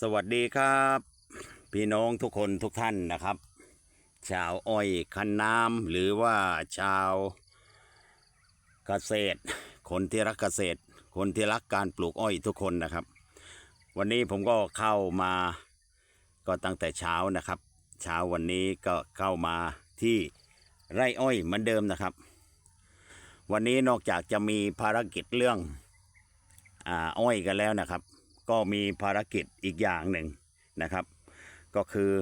สวัสดีครับ พี่น้องทุกคนทุกท่านนะครับ ชาวอ้อยคันน้ำหรือว่าชาวเกษตร คนที่รักเกษตร คนที่รักการปลูกอ้อยทุกคนนะครับ วันนี้ผมก็เข้ามาก็ตั้งแต่เช้านะครับ เช้าวันนี้ก็เข้ามาที่ไร่อ้อยเหมือนเดิมนะครับ วันนี้นอกจากจะมีภารกิจเรื่องอ้อยกันแล้วนะครับ ก็มีภารกิจอีกอย่างหนึ่งนะครับ ก็คือ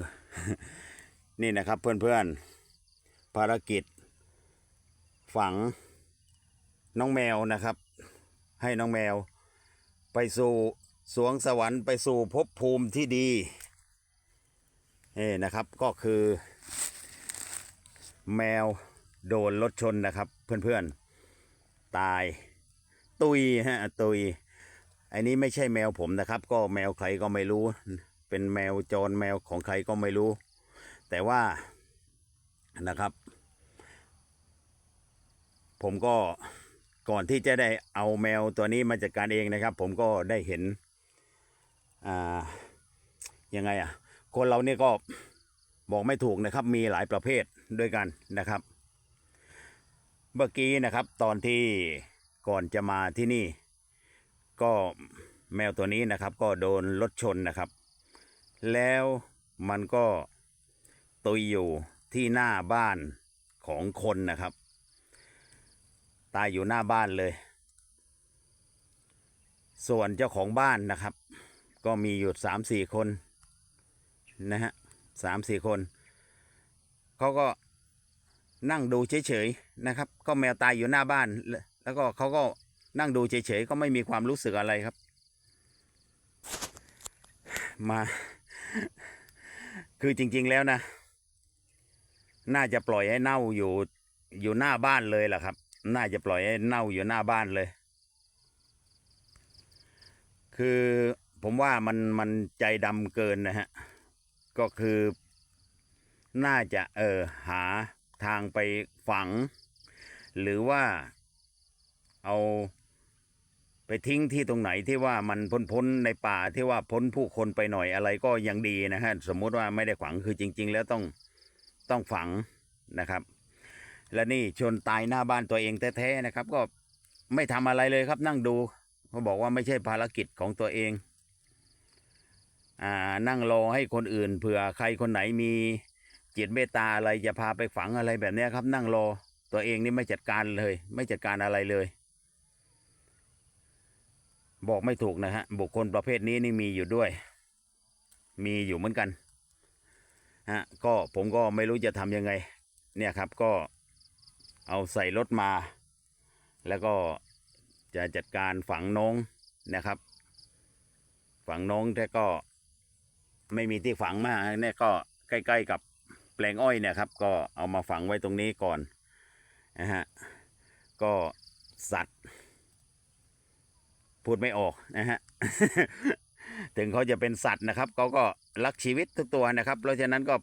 นี่นะครับเพื่อนๆภารกิจ ฝังน้องแมวนะครับ ให้น้องแมว ไปสู่สวงสวรรค์ไปสู่ภพภูมิที่ดีนี่นะครับก็คือ แมวโดนรถชนนะครับ เพื่อนๆ ตาย ตุยฮะตุย อันนี้ไม่ใช่แมวผมนะครับ ก็แมวใครก็ไม่รู้ เป็นแมวจรแมวของใครก็ไม่รู้ แต่ว่านะครับ ผมก็ก่อนที่จะได้เอาแมวตัวนี้มาจัดการเองนะครับ ผมก็ได้เห็นอ่ายังไงอะ คนเราเนี่ยก็บอกไม่ถูกนะครับ มีหลายประเภทด้วยกันนะครับ เมื่อกี้นะครับ ตอนที่ก่อนจะมาที่นี่ ก็แมวตัวนี้นะครับ ก็โดนรถชนนะครับ แล้วมันก็ตุยอยู่ที่หน้าบ้านของคนนะครับ ตายอยู่หน้าบ้านเลย ส่วนเจ้าของบ้านนะครับ ก็มีอยู่สามสี่คนนะฮะสามสี่คนเขาก็นั่งดูเฉยๆนะครับ ก็แมวตายอยู่หน้าบ้าน แล้วก็เขาก็ นั่งดูเฉยๆก็ไม่มีความรู้สึกอะไรครับ มา คือจริง ๆแล้วนะ น่าจะปล่อยให้เน่าอยู่อยู่หน้าบ้านเลยแหละครับ น่าจะปล่อยให้เน่าอยู่หน้าบ้านเลย คือผมว่ามันมันใจดำเกินนะฮะ ก็คือ น่าจะเออหาทางไปฝัง หรือว่าเอา ไปทิ้งที่ตรงไหนที่ว่ามันพ้นพ้นในป่าที่ว่าพ้นผู้คนไปหน่อยอะไรก็ยังดีนะฮะสมมุติว่าไม่ได้ฝังคือจริง ๆ แล้วต้องต้องฝังนะครับ และนี่ชนตายหน้าบ้านตัวเองแท้ๆนะครับ ก็ไม่ทำอะไรเลยครับนั่งดูเขาบอกว่าไม่ใช่ภารกิจของตัวเองอ่านั่งรอให้คนอื่นเผื่อใครคนไหนมีจิตเมตตาอะไรจะพาไปฝังอะไรแบบนี้ครับ นั่งรอตัวเองนี่ไม่จัดการเลย ไม่จัดการอะไรเลย บอกไม่ถูกนะฮะ บุคคลประเภทนี้นี่มีอยู่ด้วย มีอยู่เหมือนกันฮะก็ผมก็ไม่รู้จะทำยังไง เนี่ยครับก็เอาใส่รถมา แล้วก็จะจัดการฝังน้องนะครับ ฝังน้องแต่ก็ไม่มีที่ฝังมากเนี่ยก็ใกล้ๆกับแปลงอ้อยเนี่ยครับ ก็เอามาฝังไว้ตรงนี้ก่อนนะฮะก็สัตว์ พูดไม่ออกนะฮะ ถึงเขาจะเป็นสัตว์นะครับเขาก็รักชีวิตทุกตัวนะครับ เพราะฉะนั้นก็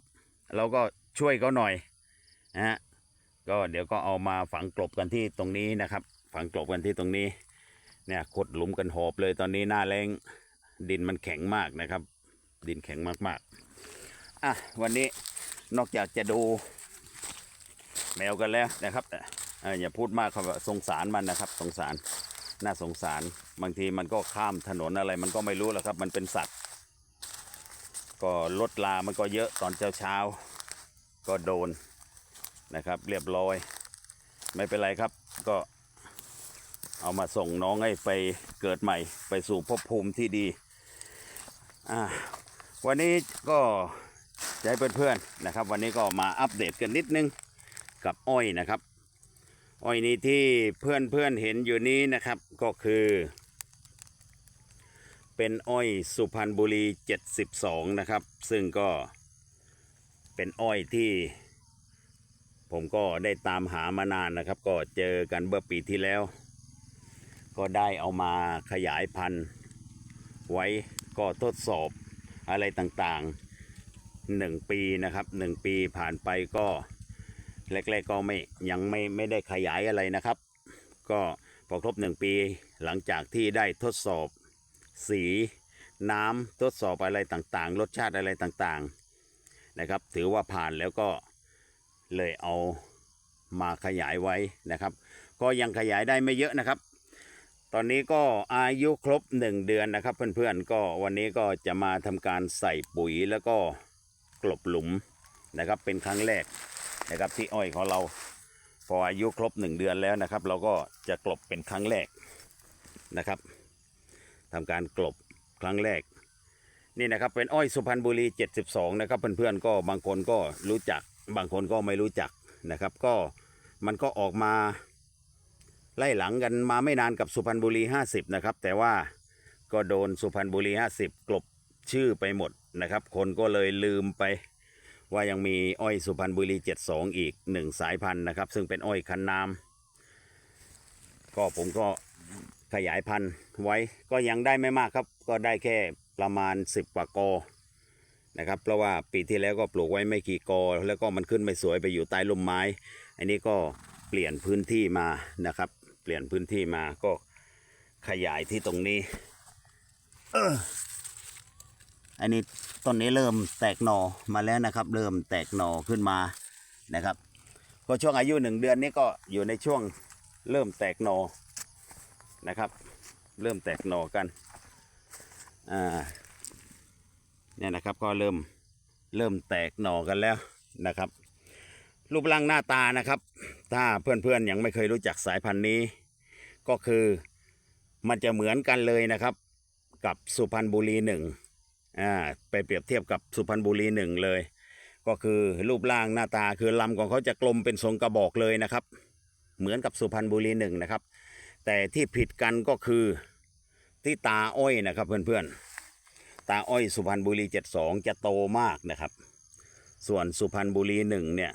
เราก็ช่วยเขาหน่อยนะฮะ ก็เดี๋ยวก็เอามาฝังกลบกันที่ตรงนี้นะครับ ฝังกลบกันที่ตรงนี้ เนี่ยขุดหลุมกันหอบเลยตอนนี้หน้าแรงดินมันแข็งมากนะครับ ดินแข็งมากๆ อะวันนี้นอกจากจะดูแมวกันแล้วนะครับอย่าพูดมากครับสงสารมันนะครับสงสาร น่าสงสาร บางทีมันก็ข้ามถนนอะไร มันก็ไม่รู้แล้วครับ มันเป็นสัตว์ ก็รถลามันก็เยอะตอนเช้าเช้าๆก็โดนนะครับ เรียบร้อย ไม่เป็นไรครับ ก็เอามาส่งน้องให้ไปเกิดใหม่ ไปสู่ภพภูมิที่ดีอ่าวันนี้ก็ให้เพื่อนๆนะครับ วันนี้ก็มาอัปเดตกันนิดนึงกับอ้อยนะครับ อ้อยนี้ที่เพื่อนเพื่อนๆเห็นอยู่นี้นะครับก็คือ เป็นอ้อยสุพรรณบุรี 72 นะครับ ซึ่งก็เป็นอ้อยที่ ผมก็ได้ตามหามานานนะครับ ก็เจอกันเมื่อปีที่แล้ว ก็ได้เอามาขยายพันธุ์ ไว้ก็ทดสอบอะไรต่างๆหนึ่งปีนะครับหนึ่งปีผ่านไปก็ แรกๆก็ไม่ยังไม่ไม่ได้ขยายอะไรนะครับ ก็พอครบหนึ่งปีหลังจากที่ได้ทดสอบสีน้ำทดสอบอะไรต่างๆ รสชาติอะไรต่างๆนะครับ ถือว่าผ่านแล้วก็เลยเอามาขยายไว้นะครับ ก็ยังขยายได้ไม่เยอะนะครับ ตอนนี้ก็อายุครบ 1 เดือนนะครับ เพื่อนๆก็วันนี้ก็จะมาทำการใส่ปุ๋ยแล้วก็กลบหลุมนะครับเป็นครั้งแรก นะครับที่อ้อยของเรา พออายุครบ1เดือนแล้วนะครับ เราก็จะกลบเป็นครั้งแรกนะครับทำการกลบครั้งแรก นี่นะครับเป็นอ้อยสุพรรณบุรี 72 นะครับ เพื่อนๆก็บางคนก็รู้จัก บางคนก็ไม่รู้จักนะครับ ก็มันก็ออกมาไล่หลังกันมาไม่นานกับสุพรรณบุรี 50 นะครับ แต่ว่าก็โดนสุพรรณบุรี 50 กลบชื่อไปหมดนะครับ คนก็เลยลืมไป ว่ายังมีอ้อยสุพรรณบุรี 72 อีกหนึ่งสายพันธุ์นะครับ ซึ่งเป็นอ้อยคันน้ำก็ผมก็ขยายพันธุ์ไว้ก็ยังได้ไม่มากครับ ก็ได้แค่ประมาณ 10 กว่ากอนะครับเพราะว่าปีที่แล้วก็ปลูกไว้ไม่กี่กอ แล้วก็มันขึ้นไม่สวยไปอยู่ใต้ร่มไม้ อันนี้ก็เปลี่ยนพื้นที่มานะครับ เปลี่ยนพื้นที่มาก็ขยายที่ตรงนี้ เออ อันนี้ต้นนี้เริ่มแตกหน่อมาแล้วนะครับ เริ่มแตกหน่อขึ้นมานะครับ ก็ช่วงอายุหนึ่งเดือนนี้ก็อยู่ในช่วงเริ่มแตกหน่อนะครับ เริ่มแตกหน่อกันอ่าเนี่ยนะครับก็เริ่มเริ่มแตกหน่อกันแล้วนะครับ รูปร่างหน้าตานะครับ ถ้าเพื่อนๆยังไม่เคยรู้จักสายพันธุ์นี้ ก็คือมันจะเหมือนกันเลยนะครับ กับสุพรรณบุรีหนึ่ง อ่าไปเปรียบเทียบกับสุพรรณบุรีหนึ่งเลย ก็คือรูปร่างหน้าตาคือลำของเขาจะกลมเป็นทรงกระบอกเลยนะครับ เหมือนกับสุพรรณบุรีหนึ่งนะครับ แต่ที่ผิดกันก็คือที่ตาอ้อยนะครับเพื่อนๆ ตาอ้อยสุพรรณบุรี 72 จะโตมากนะครับ ส่วนสุพรรณบุรีหนึ่งเนี่ย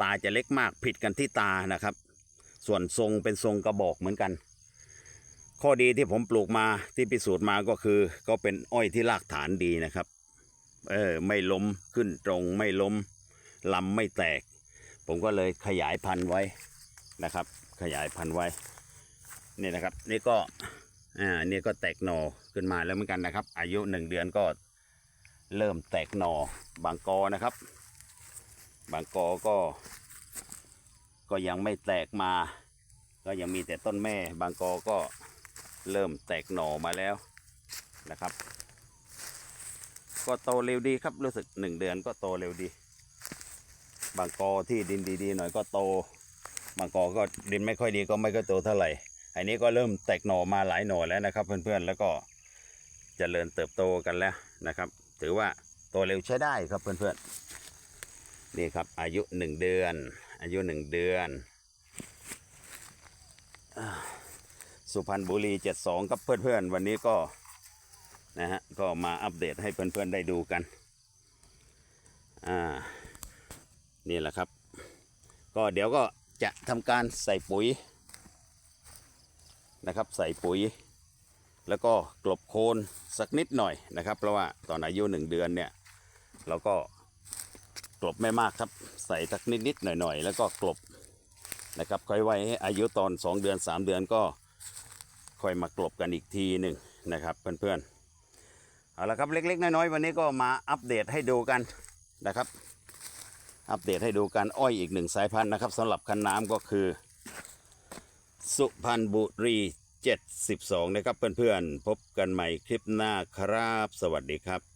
ตาจะเล็กมากผิดกันที่ตานะครับ ส่วนทรงเป็นทรงกระบอกเหมือนกัน ข้อดีที่ผมปลูกมาที่พิสูจน์มาก็คือ ก็เป็นอ้อยที่รากฐานดีนะครับ เออไม่ล้มขึ้นตรงไม่ล้มลำไม่แตก ผมก็เลยขยายพันธุ์ไว้นะครับ ขยายพันธุ์ไว้นี่นะครับ นี่ก็อ่านี่ก็แตกหนอขึ้นมาแล้วเหมือนกันนะครับ อายุหนึ่งเดือนก็เริ่มแตกหนอบางกอนะครับ บางกอก็ ก็ยังไม่แตกมา ก็ยังมีแต่ต้นแม่ บางกอก็ เริ่มแตกหน่อมาแล้วนะครับ ก็โตเร็วดีครับรู้สึกหนึ่งเดือนก็โตเร็วดี บางกอที่ดินดีๆหน่อยก็โต บางกอก็ดินไม่ค่อยดีก็ไม่ค่อยโตเท่าไหร่อันนี้ก็เริ่มแตกหน่อมาหลายหน่อแล้วนะครับ เพื่อนๆแล้วก็เจริญเติบโตกันแล้วนะครับ ถือว่าโตเร็วใช้ได้ครับเพื่อนๆนี่ครับอายุหนึ่งเดือน อายุหนึ่งเดือนอ่า สุพรรณบุรีเจ็ดสองกับเพื่อนๆ วันนี้ก็นะฮะก็มาอัปเดตให้เพื่อนๆได้ดูกันอ่านี่แหละครับ ก็เดี๋ยวก็จะทำการใส่ปุ๋ยนะครับใส่ปุ๋ย แล้วก็กลบโคนสักนิดหน่อยนะครับ เพราะว่าตอนอายุหนึ่งเดือนเนี่ยเราก็กลบไม่มากครับ ใส่สักนิดนิดๆหน่อยหน่อยๆแล้วก็กลบนะครับค่อยไว้ให้อายุตอน 2 เดือน 3 เดือนก็ ค่อยมากลบกันอีกทีหนึ่งนะครับเพื่อนๆเอาละครับเล็กๆ น้อยๆวันนี้ก็มาอัปเดตให้ดูกันนะครับ อัปเดตให้ดูกันอ้อยอีกหนึ่งสายพันธุ์นะครับสำหรับคันน้ำก็คือ สุพรรณบุรี 72 นะครับเพื่อนๆพบกันใหม่คลิปหน้าครับ สวัสดีครับ